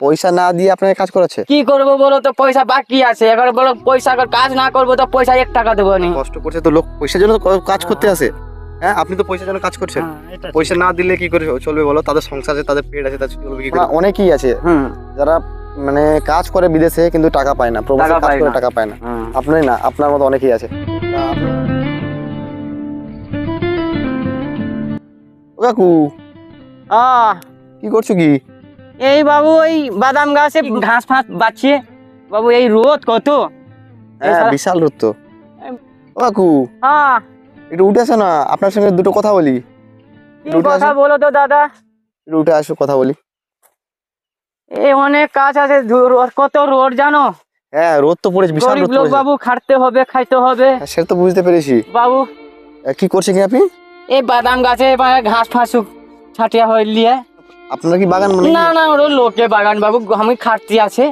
পয়সা না দিয়ে আপনাকে কাজ করাচ্ছে? কি করব বলো তো পয়সা বাকি আছে। এবার বলো পয়সা কাজ না করব তো পয়সা এক টাকা দেবো নি কষ্ট করছে তো লোক পয়সার জন্য কাজ করতে আসে হ্যাঁ আপনি তো পয়সার জন্য কাজ করছেন। পয়সা না দিলে কি করে চলবে বলো? তাদের সংসার আছে তাদের পেট আছে তাদের চলবে কি করে? অনেকেই আছে। যারা মানে কাজ করে বিদেশে কিন্তু টাকা পায় না প্রবাসে টাকা কাজ পায় করে না। টাকা পায় না। আপনি না আপনার মতো অনেকেই আছে। ও কাকু আহ, কি করছ কি? এই বাবু ওই বাদাম গাছে ঘাস ফাঁস বাঁচিয়ে বাবু এই রোদ কত? হ্যাঁ বিশাল রোদ তো। কাকু হ্যাঁ। একটু উঠে আসো না আপনার সঙ্গে দুটো কথা বলি। কি কথা বলো তো দাদা? উঠে আসো কথা বলি। এই অনেক কাজ আছে রোদ কত রোদ জানো? হ্যাঁ রোদ তো পড়েছে বিশাল রোদ লোক পড়েছে। বাবু খাটতে হবে খাইতে হবে। হ্যাঁ, সেটা তো বুঝতে পেরেছি। বাবু। কি করছে কি আপনি? এই বাদাম গাছে ঘাস ফাঁস ছাটিয়া হয়ে নিয়ে আপনার কি বাগান মানে না না ওর লোকে বাগান বাবু আমি খাটতি আছে।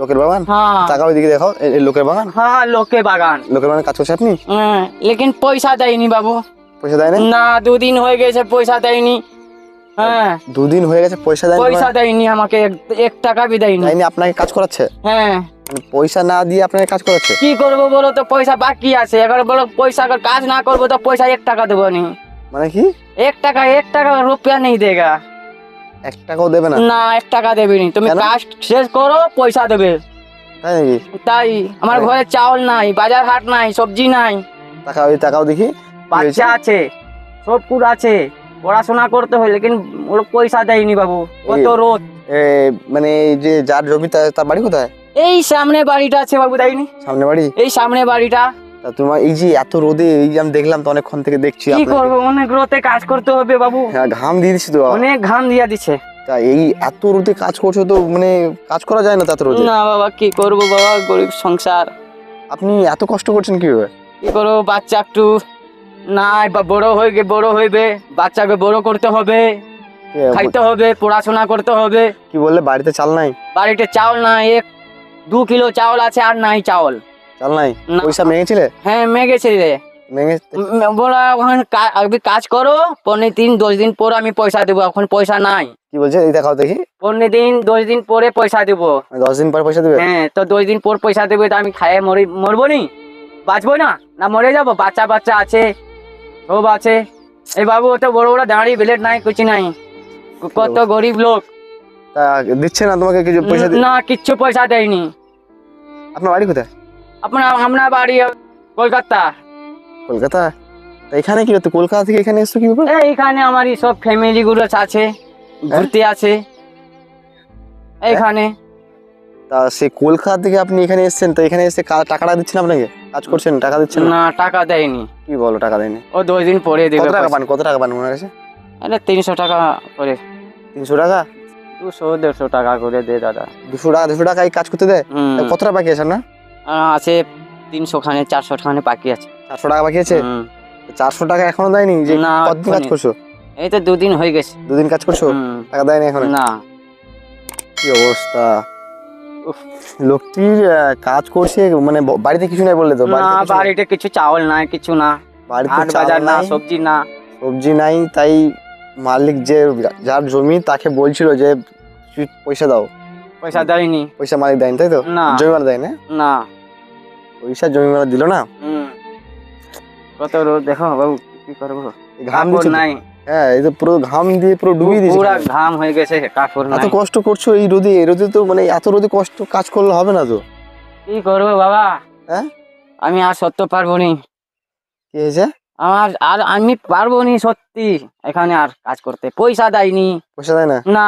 লোকের বাগান? হ্যাঁ। টাকা ওইদিকে দেখো এই লোকের বাগান? হ্যাঁ লোকে বাগান। লোকের বাগান কাজ করছে আপনি? হ্যাঁ লেকিন পয়সা দেয়নি বাবু। পয়সা দেয়নি? না দুদিন হয়ে গেছে পয়সা দেয়নি। হ্যাঁ। দুদিন হয়ে গেছে পয়সা দেয়নি মানে? পয়সা দেয়নি আমাকে এক টাকা বি দেয়নি। দেয়নি আপনাকে কাজ করাচ্ছে? হ্যাঁ। মানে পয়সা না দিয়ে আপনাকে কাজ করাচ্ছে? কি করব বলো তো পয়সা বাকি আছে। এবার বলো পয়সা কাজ না করব তো পয়সা এক টাকা দেবো নি। মানে কি? এক টাকা এক টাকা রুপিয়া নেই দেগা। এক টাকাও দেবে না। না এক টাকা দেবে নি। তুমি? কাজ শেষ করো পয়সা দেবে। তাই নাকি? তাই আমার ঘরে চাউল নাই বাজার হাট নাই সবজি নাই। টাকা ওই টাকাও দেখি। বাচ্চা আছে সব কুড় আছে। পড়াশোনা করতে হয় লেকিন ওর পয়সা দেয়নি বাবু। কত রোদ। মানে এই যে যার জমি তার তার বাড়ি কোথায়? এই সামনে বাড়িটা আছে বাবু তাইনি সামনে বাড়ি? এই সামনে বাড়িটা। তা তোমার এই যে এত রোদে এই যে আমি দেখলাম তো অনেকক্ষণ থেকে দেখছি কি আপনাকে। করব? অনেক রোদে কাজ করতে হবে বাবু। হ্যাঁ ঘাম দিয়ে দিচ্ছি তো অনেক ঘাম দিয়া তা এই এত রোদে কাজ করছ তো মানে কাজ করা যায় না রোদে? না বাবা কি করব বাবা গরিব সংসার। আপনি এত কষ্ট করছেন কীভাবে? কি করব? বাচ্চা একটু নাই বা বড় হয়ে গে বড় হইবে। বাচ্চাকে বড় করতে হবে খাইতে হবে পড়াশোনা করতে হবে। কি বললে? বাড়িতে চাল নাই? বাড়িতে চাউল নাই এক দু কিলো চাউল আছে আর নাই চাউল। চাল নাই? পয়সা মেঙেছিলে হ্যাঁ মেগেছে রে। বলা ওখানে কাজ করো পনেরো দিন দশ দিন পর আমি পয়সা দেবো এখন পয়সা নাই। কি বলছে? এই দেখাও দেখি। পনেরো দিন দশ দিন পরে পয়সা দেবো। দশ দিন পর পয়সা দেবে? হ্যাঁ তো দশ দিন পর পয়সা দেবে তো আমি খাইয়ে মরি মরবো নি? বাঁচবো না? না মরে যাব? বাচ্চা বাচ্চা আছে সব আছে। এই বাবু অত বড় বড় দাঁড়ি ব্লেড নাই কিছু নাই। কত গরিব লোক। দিচ্ছে না তোমাকে কিছু পয়সা না কিচ্ছু পয়সা দেয়নি। আপনার বাড়ি কোথায়? আপনার আমরা বাড়ি কলকাতা কলকাতা এখানে কি কলকাতা থেকে এখানে এসছো কি ব্যাপার? এইখানে আমার সব ফ্যামিলি গুলো আছে ঘুরতে আছে এইখানে তা সে কলকাতা থেকে আপনি এখানে এসেছেন তো এখানে এসে টাকাটা দিচ্ছেন আপনাকে? কাজ করছেন টাকা দিচ্ছেন না? না টাকা দেয়নি। কি বলো টাকা দেয়নি? ও দশ দিন পরে কত টাকা পান কত টাকা পান ওনার কাছে আরে তিনশো টাকা করে। তিনশো টাকা? দুশো দেড়শো টাকা করে দে দাদা। দুশো টাকা দুশো টাকা এই কাজ করতে দেয় হুম। তা কত টাকা বাকি আছে আহ, আছে তিনশো খানে চারশো খানে বাকি আছে। চারশো টাকা বাকি আছে? চারশো টাকা এখনও দেয়নি? যে না, কতদিন কাজ করছ? এই তো দুদিন হয়ে গেছে। দুদিন কাজ করছ? টাকা দেয়নি এখন? না। কি অবস্থা। লোকটির কাজ করছে মানে বাড়িতে কিছু নাই বললে তো? না বাড়িতে কিছু? চাউল নাই কিছু না। বাড়িতে বাজার না সবজি না। সবজি নাই তাই মালিক যে যার জমি তাকে বলছিল যে তুই পয়সা দাও। পয়সা দেয়নি। পয়সা মালিক দেয়নি তাই তো? না। জমি মালিক দেয় না না। পয়সা জমি মালিক দিল না? কত রোদ দেখো বাবু কি করব? ঘাম। নাই। হ্যাঁ এই তো পুরো ঘাম দিয়ে পুরো ডুবিয়ে দিয়েছে। পুরা ঘাম হয়ে গেছে কাপড় এত কষ্ট করছ এই রোদে? এই রোদে তো মানে এত রোদে কষ্ট কাজ করলে হবে না তো। কি করব বাবা? হ্যাঁ? আমি আর সত্য পারব নি। কি হয়েছে? আমার আর আমি পারব নি সত্যি। এখানে আর কাজ করতে। পয়সা দেয়নি। পয়সা দেয় না? না।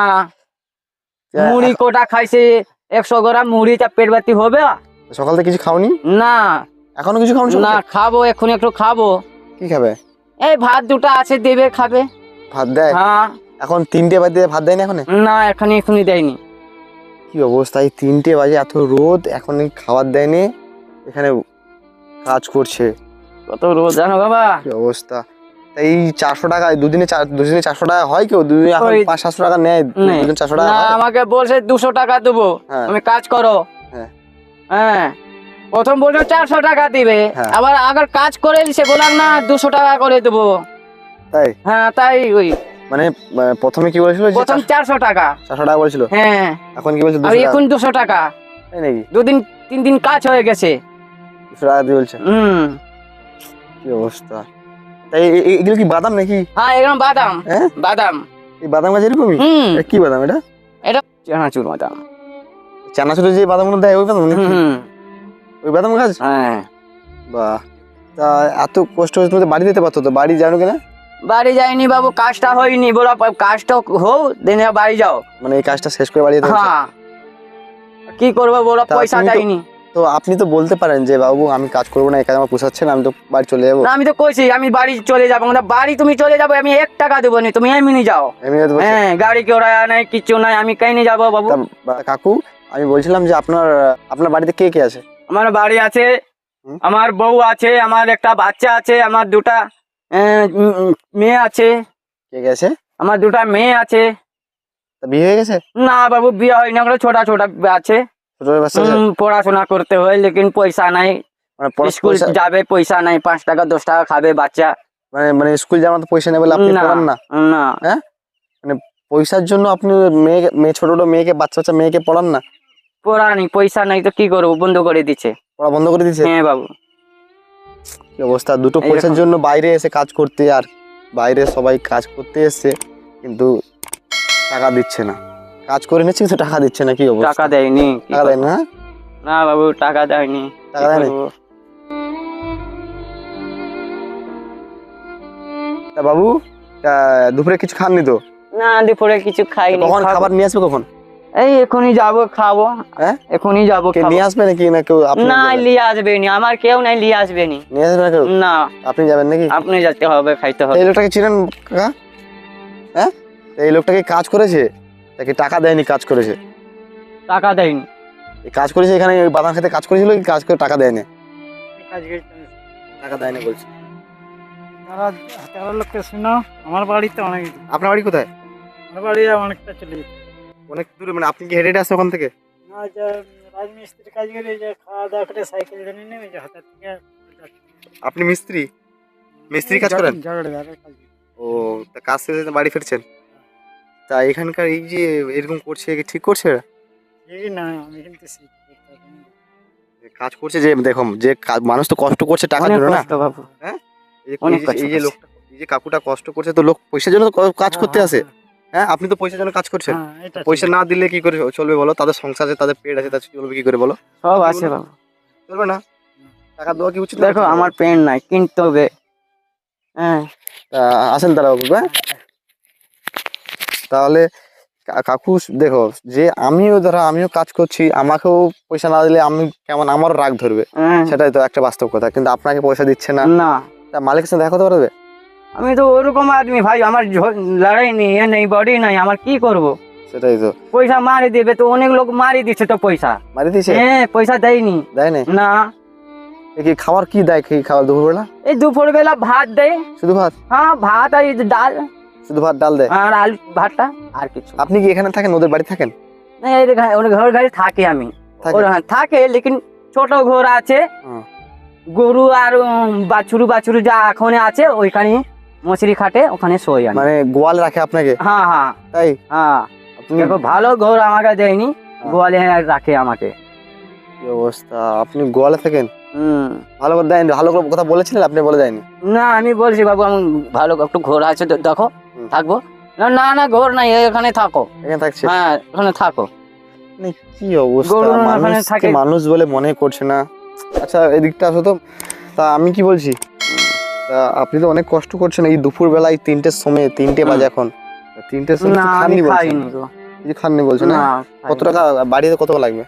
মুড়ি কোটা খাইছে একশো গ্রাম মুড়ি তা পেট ব্যথি হবে? সকাল থেকে কিছু খাওনি? না। এখনও কিছু খাওনি না খাব এখন একটু খাব। কি খাবে? এই ভাত দুটো আছে দেবে খাবে। ভাত দেয়? হ্যাঁ। এখন তিনটে বাজে ভাত দেয় না এখন? না এখানে এখনই দেয়নি। কি অবস্থা এই তিনটে বাজে এত রোদ এখন খাবার দেয়নি এখানে কাজ করছে। কত রোদ জানো বাবা? কি অবস্থা? এই চারশো টাকা দুদিনে দুদিনে চারশো টাকা হয় কেউ? দুদিনে পাঁচ সাতশো টাকা নেয়। দুদিন চারশো টাকা আমাকে বলছে দুশো টাকা দেবো। হ্যাঁ। তুমি কাজ করো। হ্যাঁ। প্রথম বলছো চারশো টাকা দিবে। হ্যাঁ। আবার আবার কাজ করে সে বললাম না দুশো টাকা করে দেবো। তাই? হ্যাঁ তাই ওই। মানে প্রথমে কি বলেছিল প্রথম চারশো টাকা। চারশো টাকা বলেছিল? হ্যাঁ। এখন কি বলছে এখন দুশো টাকা। নাকি? দুদিন তিন দিন কাজ হয়ে গেছে। দুশো টাকা দিয়ে বলছে? হুম। কি অবস্থা? তাই এগুলো কি বাদাম নাকি? হ্যাঁ এরকম বাদাম। হ্যাঁ? বাদাম। এই বাদাম গাছ এরকমই? হুম। এটা কি বাদাম এটা চানাচুর বাদাম। চানাচুরে যে বাদামগুলো দেয় ওই বাদাম ওই বাদাম গাছ হ্যাঁ। বাহ। তা এত কষ্ট হচ্ছে তুমি তো বাড়ি দিতে পারতো তো? বাড়ি জানো কিনা? বাড়ি যাইনি বাবু কাজটা হয়নি। বলো কাজটা হোক দিনে বাড়ি যাও। মানে এই কাজটা শেষ করে বাড়ি যেতে হ্যাঁ। কি করব বলো পয়সা তো- আপনি তো বলতে পারেন যে বাবু আমি কাজ করব না কাজ আমার পোষাচ্ছে না আমি তো বাড়ি চলে যাব। আমি তো কইছি আমি বাড়ি চলে যাব। না বাড়ি তুমি চলে যাব আমি এক টাকা দেবো নি তুমি এমনি যাও। হ্যাঁ গাড়ি কেউ নাই কিছু নাই আমি কাই নিয়ে যাব বাবু? কাকু আমি বলছিলাম যে আপনার আপনার বাড়িতে কে কে আছে? আমার বাড়ি আছে আমার বউ আছে আমার একটা বাচ্চা আছে আমার দুটা মেয়ে আছে। কে কে আছে? আমার দুটা মেয়ে আছে। বিয়ে হয়ে গেছে? না বাবু বিয়ে হয়নি ওগুলো ছোটা ছোটা আছে। পড়াশোনা করতে হয় লেকিন পয়সা নাই। মানে স্কুল যাবে পয়সা নাই পাঁচ টাকা দশ টাকা খাবে বাচ্চা। মানে মানে স্কুল যাওয়ার মতো পয়সা নেই বলে আপনি না পড়ান না? না। পয়সার জন্য আপনি মেয়ে মেয়ে ছোট ছোট মেয়েকে বাচ্চা বাচ্চা মেয়েকে পড়ান না? পড়া নেই পয়সা নাই তো কি করব? বন্ধ করে দিচ্ছে পড়া বন্ধ করে দিয়েছে হ্যাঁ বাবু। কি অবস্থা? দুটো পয়সার জন্য বাইরে এসে কাজ করতে আর বাইরে সবাই কাজ করতে এসছে কিন্তু টাকা দিচ্ছে না। কাজ করে নিচ্ছে কিন্তু টাকা দিচ্ছে না কি অবস্থা? টাকা দেয়নি টাকা দেয় না? না বাবু টাকা দেয়নি টাকা দেয়নি? তা বাবু তা দুপুরে কিছু খাননি তো? না দুপুরে কিছু খাইনি কখন খাবার নিয়ে আসবে কখন? এই এখনই যাব খাব। হ্যাঁ? এখনই যাব কে নিয়ে আসবে নাকি না কেউ? আপনি না? লিয়ে আসবে নি। আমার কেউ নাই লিয়ে আসবে নি। নিয়ে আসবে না কেউ? না। আপনি যাবেন নাকি? আপনি যেতে হবে খাইতে হবে। এই লোকটাকে চিনেন কাকা? হ্যাঁ? এই লোকটাকে কাজ করেছে? তাকে টাকা দেয়নি কাজ করেছে? টাকা দেয়নি। এই কাজ করেছে এখানে ওই বাদাম খেতে কাজ করেছিল কি কাজ করে টাকা দেয়নি টাকা দেয়নি বলছে। তারা তারা লোককে শুনো আমার বাড়িতে অনেক আপনার বাড়ি কোথায়? আমার বাড়ি অনেকটা চলে যেত অনেক দূরে মানে আপনি কি হেঁটে আসছেন ওখান থেকে? না যে রাজমিস্ত্রির কাজ করে যে খাওয়া দাওয়া করে সাইকেল জন্য নেমে যে হাতের থেকে আপনি মিস্ত্রি? মিস্ত্রি কাজ করেন। ও তা কাজ শেষে বাড়ি ফিরছেন? তা এখানকার এই যে এরকম করছে কি ঠিক করছে এরা? এই না আমি কিন্তু করতে কাজ করছে যে দেখো যে মানুষ তো কষ্ট করছে টাকার জন্য না? কষ্ট বাবু। এই যে- এই যে- কষ্ট এই যে লোকটা এই যে কাকুটা কষ্ট করছে তো লোক পয়সার জন্য তো কাজ করতে হ্যাঁ, আসে হ্যাঁ আপনি তো পয়সার জন্য কাজ করছেন। হ্যাঁ, পয়সা না দিলে কি করে চলবে বলো? তাদের সংসার আছে তাদের পেট আছে তাদের চলবে কি করে বলো? সব আছে বাবু। চলবে না? টাকা দেওয়া কি উচিত? দেখো আমার পেন নাই কিনতে হবে। হ্যাঁ। আসেন তারা বাবু হ্যাঁ? তাহলে কাকু দেখো যে আমিও ধরো আমিও কাজ করছি আমাকেও পয়সা না দিলে আমি কেমন আমারও রাগ ধরবে। হ্যাঁ। সেটাই তো একটা বাস্তব কথা। কিন্তু আপনাকে পয়সা দিচ্ছে না। না। তা মালিকের সাথে দেখা করতে পারবে? আমি তো ওরকম আদমি ভাই আমার লড়াই নেই এ নেই বডি নাই আমার কি করব? সেটাই তো। পয়সা মারি দেবে তো অনেক লোক মারি দিচ্ছে তো পয়সা। মারি দিয়েছে? হ্যাঁ পয়সা দেয়নি। দেয় না। না কি খাবার কি দেয় কি খাবার দুপুরবেলা? এই দুপুর বেলা ভাত দেয়। শুধু ভাত? হ্যাঁ ভাত আর ডাল। শুধু ভাত ডাল দেয়? আর আলু ভাতটা আর কিছু। আপনি কি এখানে থাকেন ওদের বাড়ি থাকেন? না, ওর ঘর ঘরে থাকে আমি? ওর হ্যাঁ, থাকে লেকিন ছোট ঘর আছে। গরু আর বাছুরু বাছুরু যা এখন আছে ওইখানে মশারি খাটে ওখানে শোয় আমি। মানে গোয়াল রাখে আপনাকে? হ্যাঁ হ্যাঁ। তাই? হ্যাঁ। আপনি দেখো ভালো ঘর আমাকে দেয়নি। গোয়ালে রাখে আমাকে। কি অবস্থা? আপনি গোয়ালে থাকেন? হুম। ভালো করে দেয়নি ভালো করে কথা বলেছিলেন আপনি বলে দেয়নি না আমি বলছি বাবু আমি ভালো একটু ঘর আছে তো দেখো থাকব। না না না ঘর নাই এখানে থাকো। এখানে থাকছে। হ্যাঁ এখানে থাকো। মানে কি অবস্থা। মানুষ বলে মনে করছে না? আচ্ছা এদিকটা আসো তো। তা আমি কি বলছি? আপনি তো অনেক কষ্ট করছেন এই দুপুর বেলায় তিনটের সময় তিনটে। বাজে এখন। তিনটের সময় না আমি খাননি বলছেন। খাইনি গো। কিছু খাননি বলছেন না না কত টাকা বাড়িতে কত লাগবে?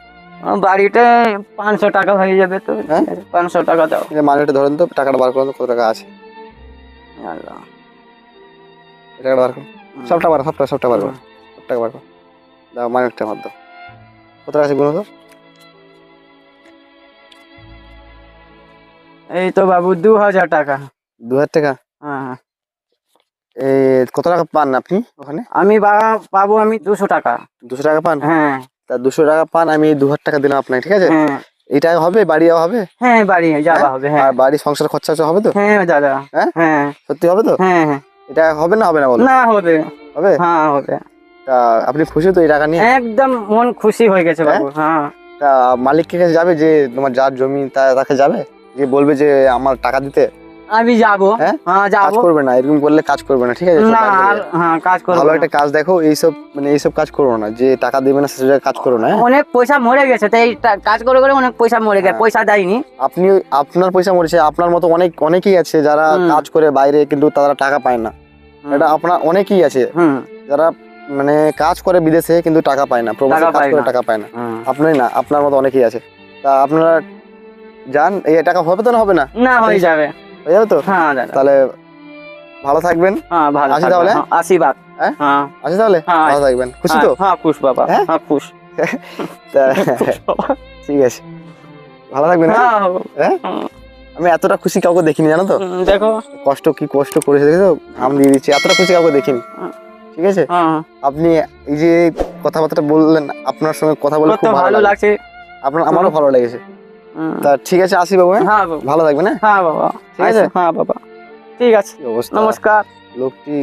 বাড়িতে পাঁচশো টাকা হয়ে যাবে তো। হ্যাঁ? পাঁচশো টাকা দাও। মানিটা ধরেন তো টাকাটা বার করেন তো কত টাকা আছে? আল্লাহ। টাকাটা বার করুন। সবটা বার সবটা সবটা বার করুন। সব বার করুন। দাও আমার দাও। কত টাকা আছে গুণ এই তো বাবু দু হাজার টাকা। দু হাজার টাকা? হ্যাঁ এই কত টাকা পান আপনি ওখানে? আমি পাবো আমি দুশো টাকা। দুশো টাকা পান? হ্যাঁ। তা দুশো টাকা পান আমি দু হাজার টাকা দিলাম আপনাকে ঠিক আছে? হ্যাঁ। এই টাকা হবে বাড়ি হবে? হ্যাঁ বাড়ি যাওয়া হবে হ্যাঁ। আর বাড়ি সংসার খরচা হবে তো? হ্যাঁ দাদা হ্যাঁ? হ্যাঁ। সত্যি হবে তো? হ্যাঁ হ্যাঁ। এটা হবে না হবে না বলো? না হবে। হবে? হ্যাঁ হবে। তা আপনি খুশি তো এই টাকা নিয়ে? একদম মন খুশি হয়ে গেছে বাবু হ্যাঁ। তা মালিককে কাছে যাবে যে তোমার যার জমি তা তাকে যাবে? যে বলবে যে আমার টাকা দিতে? আমি যাব। হ্যাঁ? হ্যাঁ কাজ করবে না এরকম করলে কাজ করবে না ঠিক আছে না হ্যাঁ কাজ করব ভালো একটা কাজ দেখো এইসব মানে এইসব কাজ করো না যে টাকা দেবে না সেসব কাজ করো না হ্যাঁ? অনেক পয়সা মরে গেছে তো এই টা- কাজ করে করে অনেক পয়সা মরে গেছে হ্যাঁ। পয়সা দেয়নি। আপনি আপনার পয়সা মরেছে আপনার মতো অনেক অনেকেই আছে যারা কাজ করে বাইরে কিন্তু তারা টাকা পায় না। এটা আপনার অনেকেই আছে যারা মানে কাজ করে বিদেশে কিন্তু টাকা পায় না প্রবাসে টাকা কাজ পায় করে না। টাকা পায় না। আপনি না আপনার মতো অনেকেই আছে। তা আপনারা যান এই টাকা হবে তো না হবে না? না হয়ে যাবে। হয়ে যাবে তো? হ্যাঁ দাদা। তাহলে ভালো থাকবেন। হ্যাঁ ভালো আসি তাহলে? হ্যাঁ, হ্যাঁ? হ্যাঁ। তাহলে? হ্যাঁ। ভালো থাকবেন। খুশি তো? হ্যাঁ, হ্যাঁ খুশ বাবা হ্যাঁ? হ্যাঁ খুশ। ঠিক আছে। ভালো থাকবেন হ্যাঁ? হ্যাঁ। হ্যাঁ? আমি এতটা খুশি কাউকে দেখিনি জানো তো? দেখো। কষ্ট কি কষ্ট করেছে দেখো ঘাম দিয়ে দিচ্ছি। এতটা খুশি কাউকে দেখিনি। ঠিক আছে? হ্যাঁ। আপনি এই যে কথাবার্তা বললেন আপনার সঙ্গে কথা বলে খুব ভালো লাগছে। আপনার আমারও ভালো লেগেছে। তা ঠিক আছে আসি বাবু হ্যাঁ? হ্যাঁ ভালো থাকবেন হ্যাঁ? হ্যাঁ বাবা। ঠিক আছে? হ্যাঁ বাবা। ঠিক আছে অবস্থা? নমস্কার। লোকটি